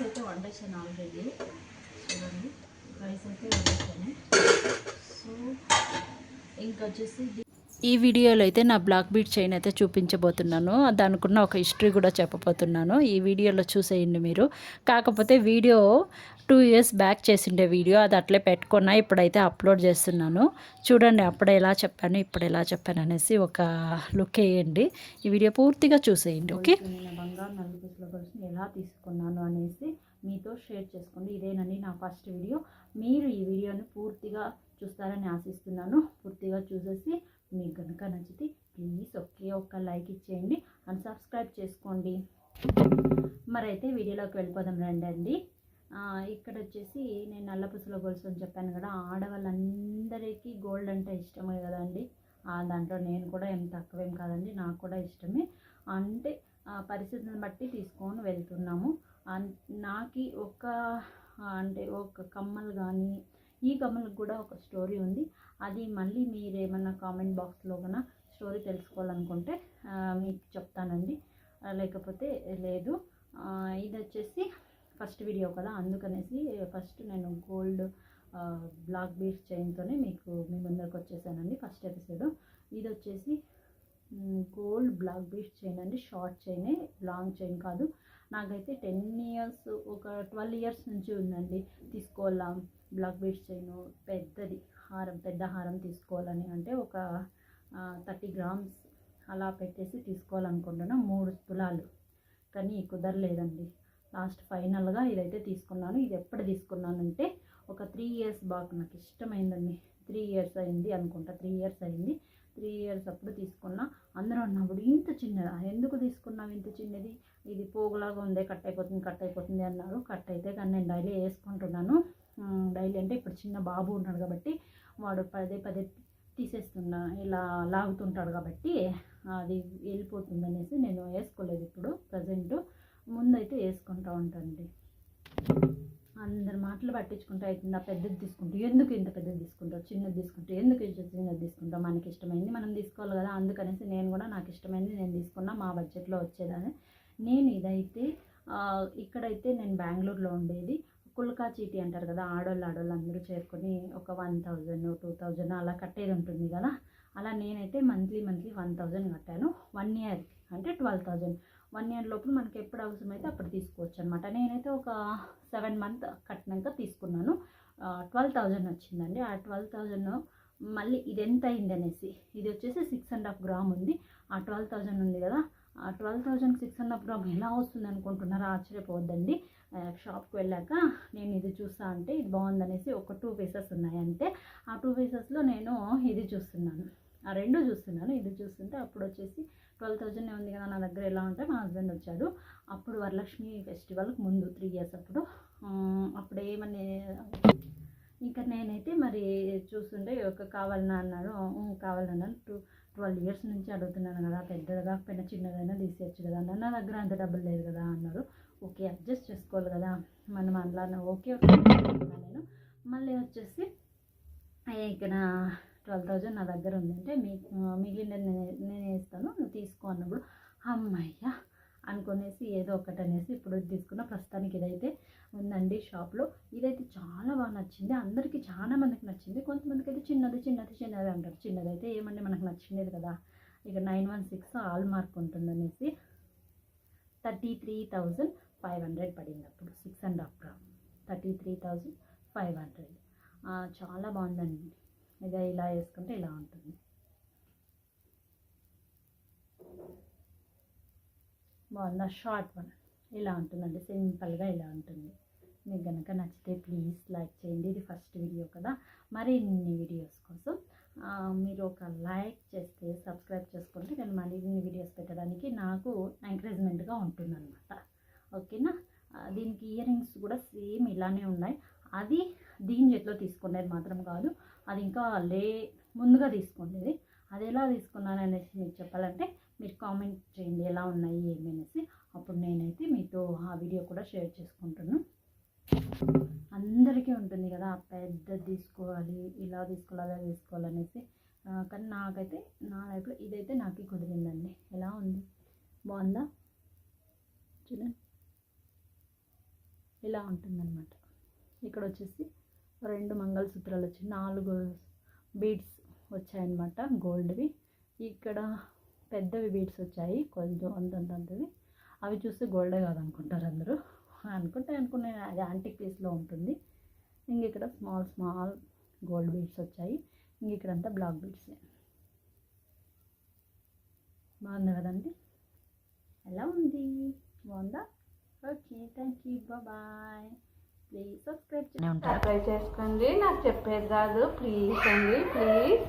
Rice అయితే వండేసాను already. చూడండి. Rice అయితే వండేసాను సో ఇంకా వచ్చేసి ఈ వీడియోలో అయితే నా బ్లాక్ బీట్ చైన్ అయితే చూపించబోతున్నాను. దానికున్న ఒక హిస్టరీ కూడా చెప్పబోతున్నాను. ఈ వీడియోలో చూసేయండి మీరు. కాకపోతే వీడియో టూ ఇయర్స్ బ్యాక్ చేసిండే వీడియో. అది అట్లే పెట్టుకున్నా ఇప్పుడైతే అప్లోడ్ చేస్తున్నాను. చూడండి అప్పుడు ఎలా చెప్పాను ఇప్పుడు ఎలా చెప్పాను అనేసి ఒక లుక్ వేయండి. ఈ వీడియో పూర్తిగా చూసేయండి ఓకే? నేను బంగారు నలుగురిలో ఎలా తీసుకున్నాను అనేసి మీతో షేర్ చేసుకోండి ఇదేనండి నా ఫస్ట్ వీడియో. మీరు ఈ వీడియోని పూర్తిగా చూస్తారని ఆశిస్తున్నాను. పూర్తిగా చూసేసి మీకు కనుక నచ్చితే ప్లీజ్ ఒకే ఒక్క లైక్ ఇచ్చేయండి అండ్ సబ్స్క్రైబ్ చేసుకోండి. మరైతే వీడియోలోకి వెళ్ళిపోదాం రండి అండి ఇక్కడ వచ్చేసి నేను నల్ల పుసల గొలుసు అని చెప్పాను కదా ఆడవాళ్ళందరికీ గోల్డ్ అంటే ఇష్టమే కదండి. దాంట్లో నేను కూడా ఏం తక్కువేం కాదండి నాకు కూడా ఇష్టమే. అంటే ఆ, పరిస్థితిని బట్టి తీసుకొని వెళ్తున్నాము. అన్- ఒక అంటే ఒక కమ్మలు కానీ ఈ కమలకు కూడా ఒక స్టోరీ ఉంది. అది మళ్ళీ మీరు ఏమన్నా కామెంట్ బాక్స్లో కన్నా స్టోరీ తెలుసుకోవాలనుకుంటే మీకు చెప్తానండి. లేకపోతే లేదు. ఇది వచ్చేసి ఫస్ట్ వీడియో కదా అందుకనేసి ఫస్ట్ నేను గోల్డ్ బ్లాక్ బీడ్స్ చైన్తోనే మీకు మీ ముందరకు వచ్చేసానండి ఫస్ట్ ఎపిసోడ్. ఇది వచ్చేసి గోల్డ్ బ్లాక్ బీడ్స్ చైన్ అండి. షార్ట్ చైనే లాంగ్ చైన్ కాదు. నాకైతే టెన్ ఇయర్స్ ఒక ట్వెల్వ్ ఇయర్స్ నుంచి ఉందండి. తీసుకోవాలా? బ్లాక్ బీడ్స్ చైన్ పెద్దది హారం పెద్ద హారం తీసుకోవాలని అంటే ఒక థర్టీ గ్రామ్స్ అలా పెట్టేసి తీసుకోవాలనుకుంటున్నా. మూడు తులాలు. కానీ కుదరలేదండి. లాస్ట్ ఫైనల్గా ఇదైతే తీసుకున్నాను. ఇది ఎప్పుడు తీసుకున్నానంటే ఒక త్రీ ఇయర్స్ బాగా నాకు ఇష్టమైందండి. త్రీ ఇయర్స్ అయింది అనుకుంటా. త్రీ ఇయర్స్ అయింది. త్రీ ఇయర్స్ అప్పుడు తీసుకున్నా. అందరూ అన్నప్పుడు ఇంత చిన్నదా? ఎందుకు తీసుకున్నావు ఇంత చిన్నది? ఇది పోగులాగా ఉంది కట్ అయిపోతుంది కట్ అయిపోతుంది అన్నారు. కట్ అయితే కానీ నేను డైలీ వేసుకుంటున్నాను. డైలీ అంటే ఇప్పుడు చిన్న బాబు ఉన్నాడు కాబట్టి వాడు పదే పదే తీసేస్తున్నా ఇలా లాగుతుంటాడు కాబట్టి అది వెళ్ళిపోతుంది అనేసి నేను వేసుకోలేదు ఇప్పుడు ప్రజెంట్ ముందైతే వేసుకుంటూ ఉంటానండి. అందరి మాటలు పట్టించుకుంటూ అవుతుంది ఆ పెద్దది తీసుకుంటూ ఎందుకు ఇంత పెద్దది తీసుకుంటావు చిన్నది తీసుకుంటూ ఎందుకు ఇంత చిన్నది తీసుకుంటావు మనకి ఇష్టమైంది మనం తీసుకోవాలి కదా అందుకనేసి నేను కూడా నాకు ఇష్టమైంది నేను తీసుకున్నా మా బడ్జెట్లో వచ్చేదాన్ని. నేను ఇదైతే ఇక్కడైతే నేను బెంగళూరులో ఉండేది. పుల్కా చీటీ అంటారు కదా ఆడోళ్ళు ఆడోళ్ళు అందరూ చేరుకొని ఒక వన్ థౌజండ్ టూ థౌజండ్ అలా కట్టేది ఉంటుంది కదా. అలా నేనైతే మంత్లీ మంత్లీ వన్ థౌజండ్ కట్టాను. వన్ ఇయర్కి అంటే ట్వెల్వ్ థౌజండ్. వన్ ఇయర్ లోపల మనకి ఎప్పుడు అవసరమైతే అప్పుడు తీసుకోవచ్చు అనమాట నేనైతే ఒక సెవెన్ మంత్ కట్టినాక తీసుకున్నాను. ట్వెల్వ్ థౌజండ్ వచ్చిందండి. ఆ ట్వెల్వ్ థౌజండ్ మళ్ళీ ఇది ఎంత అయింది అనేసి ఇది వచ్చేసి సిక్స్ అండ్ హాఫ్ గ్రామ్ ఉంది. ఆ ట్వెల్వ్ థౌజండ్ ఉంది కదా ట్వెల్వ్ థౌజండ్ సిక్స్ అన్నప్పుడు గ్రామ్ ఎలా వస్తుంది అనుకుంటున్నారా ఆశ్చర్యపోవద్దండి. షాప్కి వెళ్ళాక నేను ఇది చూసా అంటే ఇది బాగుందనేసి ఒక టూ పీసెస్ ఉన్నాయంటే ఆ టూ పీసెస్లో నేను ఇది చూస్తున్నాను. ఆ రెండు చూస్తున్నాను. ఇది చూస్తుంటే అప్పుడు వచ్చేసి ట్వెల్వ్ థౌజండ్ ఉంది కదా నా దగ్గర ఎలా ఉంటే మా హస్బెండ్ వచ్చాడు. అప్పుడు వరలక్ష్మి ఫెస్టివల్కి ముందు త్రీ ఇయర్స్ అప్పుడు. అప్పుడు ఏమని ఇంకా నేనైతే మరి చూస్తుంటే ఒక కావాలన్నా అన్నాడు. కావాలన్నాను టూ ట్వెల్వ్ ఇయర్స్ నుంచి అడుగుతున్నాను కదా పెద్దది కాకపోయినా చిన్నదైనా తీసేయచ్చు కదా అన్న నా దగ్గర అంత డబ్బులు లేదు కదా అన్నారు ఓకే అడ్జస్ట్ చేసుకోవాలి కదా. మనం అందులో ఓకే ఓకే నేను మళ్ళీ వచ్చేసి ఇక్కడ ట్వెల్వ్ థౌజండ్ నా దగ్గర ఉందంటే మీ మిగిలిన నేను వేస్తాను నువ్వు తీసుకో అన్నప్పుడు. అమ్మయ్య అనుకునేసి ఏదో ఒకటి అనేసి ఇప్పుడు తీసుకున్న ప్రస్తుతానికి ఇదైతే ఉందండి షాప్లో. ఇదైతే చాలా బాగా నచ్చింది. అందరికీ చాలా మందికి నచ్చింది. కొంతమందికి అయితే చిన్నది చిన్నది చిన్నది అంటారు. చిన్నది అయితే ఏమండి మనకు నచ్చింది కదా. ఇక nine one six hallmark ఉంటుంది అనేసి thirty three thousand five hundred పడింది అప్పుడు. Six and half gram thirty three thousand five hundred. చాలా బాగుందండి. ఇదే ఇలా వేసుకుంటే ఇలా ఉంటుంది. బాగుందా? Short one. ఇలా ఉంటుందండి. సింపుల్గా ఇలా ఉంటుంది. మీకు కనుక నచ్చితే ప్లీజ్ లైక్ చేయండి. ఇది ఫస్ట్ వీడియో కదా. మరిన్ని వీడియోస్ కోసం మీరు ఒక లైక్ చేస్తే సబ్స్క్రైబ్ చేసుకుంటే నేను మరిన్ని వీడియోస్ పెట్టడానికి నాకు ఎంకరేజ్మెంట్గా ఉంటుందన్నమాట. ఓకేనా? దీనికి ఇయర్ రింగ్స్ కూడా సేమ్ ఇలానే ఉన్నాయి. అది దీని చేతిలో తీసుకునేది మాత్రం కాదు. అది ఇంకా లే ముందుగా తీసుకునేది అది ఎలా తీసుకున్నాను అనేసి మీకు చెప్పాలంటే మీరు కామెంట్ చేయండి ఎలా ఉన్నాయి ఏమి అనేసి. అప్పుడు నేనైతే మీతో ఆ వీడియో కూడా షేర్ చేసుకుంటాను అందరికీ ఉంటుంది కదా పెద్దది తీసుకోవాలి ఇలా తీసుకోవాలి అలా తీసుకోవాలనేసి కానీ నాకైతే నా లైఫ్లో ఇదైతే నాకు కుదిరిందండి. ఎలా ఉంది? బాగుందా? చూడండి. ఇలా ఉంటుందన్నమాట. ఇక్కడ వచ్చేసి రెండు మంగళసూత్రాలు వచ్చి నాలుగు బీడ్స్ వచ్చాయన్నమాట గోల్డ్వి. ఇక్కడ పెద్దవి బీడ్స్ వచ్చాయి కొంచెం అంతంతంతవి. అవి చూస్తే గోల్డే కాదనుకుంటారు అందరూ. అనుకుంటే అనుకునే అది యాంటిక్ పీస్లో ఉంటుంది. ఇంక ఇక్కడ స్మాల్ స్మాల్ గోల్డ్ బీడ్స్ వచ్చాయి. ఇంక ఇక్కడంతా బ్లాక్ బీడ్స్ బాగుంది కదండి? ఎలా ఉంది? బాగుందా? Okay thank you bye. Please subscribe ఉంటారు చేసుకోండి. నాకు చెప్పేది రాదు ప్లీజ్ అండి ప్లీజ్.